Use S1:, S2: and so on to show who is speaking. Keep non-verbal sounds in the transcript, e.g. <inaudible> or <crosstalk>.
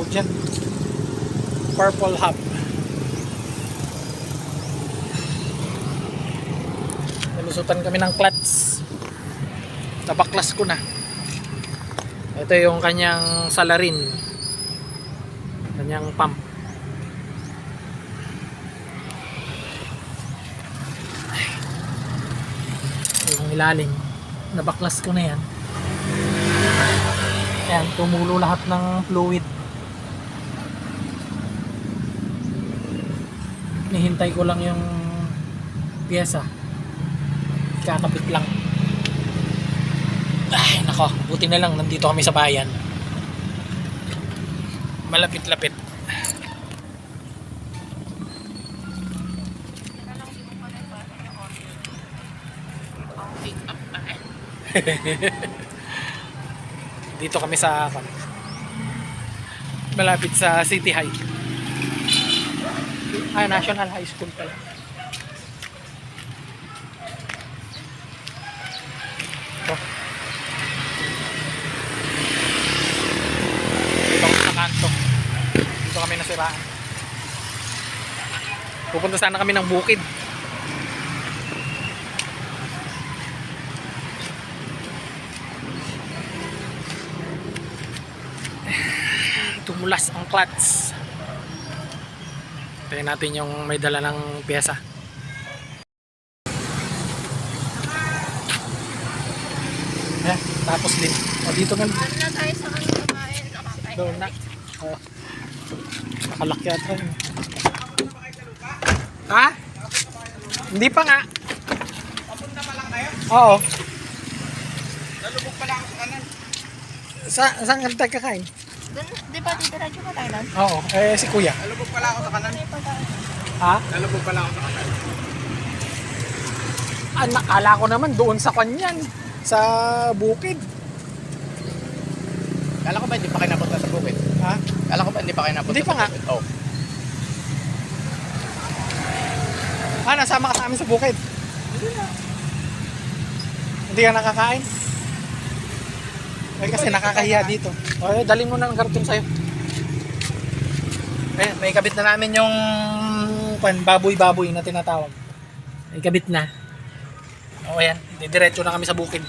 S1: tawag dyan. Purple hub. Nalusutan kami ng clutch. Nabaklas ko na. Ito yung kanyang salarin. Kanyang pump. yung ilalim nabaklas ko na yan yan tumulo lahat ng fluid nihintay ko lang yung pyesa kakapit lang. Ay nako. Buti na lang nandito kami sa bayan. Malapit-lapit. <laughs> Dito kami sa kan, malapit sa City High ah National High School pala. Ito dito kami sa kanto. Dito kami nasiraan. Pupunta sana kami ng bukid. Tumulas ang clutch Tingnan natin yung may dala ng pyesa Ayan, tapos din o dito nga
S2: Ano na tayo sa kumain?
S1: Doon na oh. nakalaki ata yun ha? hindi pa nga
S3: Papunta pa lang kayo?
S1: oo
S3: Nalubog pala ako sa kanan.
S1: sa, saan ka tayo kakain?
S2: Dun, di ba didiretso ka tayo
S1: oo eh si kuya
S3: Nalubog pala ako sa kanan.
S2: Hindi
S1: ha?
S3: Nalubog pala ako sa kanan.
S1: Ah, nakala ko naman doon sa kanyan sa bukid
S3: Kala ko ba hindi pa kayo napunta sa bukid?
S1: ha?
S3: Kala ko ba hindi pa kayo napunta
S1: Hindi pa
S3: sa
S1: nga.
S3: bukid? Oh.
S1: Ah, nasama ka sa amin sa bukid. Hindi ka nakakain? Eh, kasi nakakahiya dito. O, eh, dalhin mo na ng karton sa'yo. Eh, may kabit na namin yung pan, baboy-baboy na tinatawag. May kabit na. O, yan. Didiretso na kami sa bukid.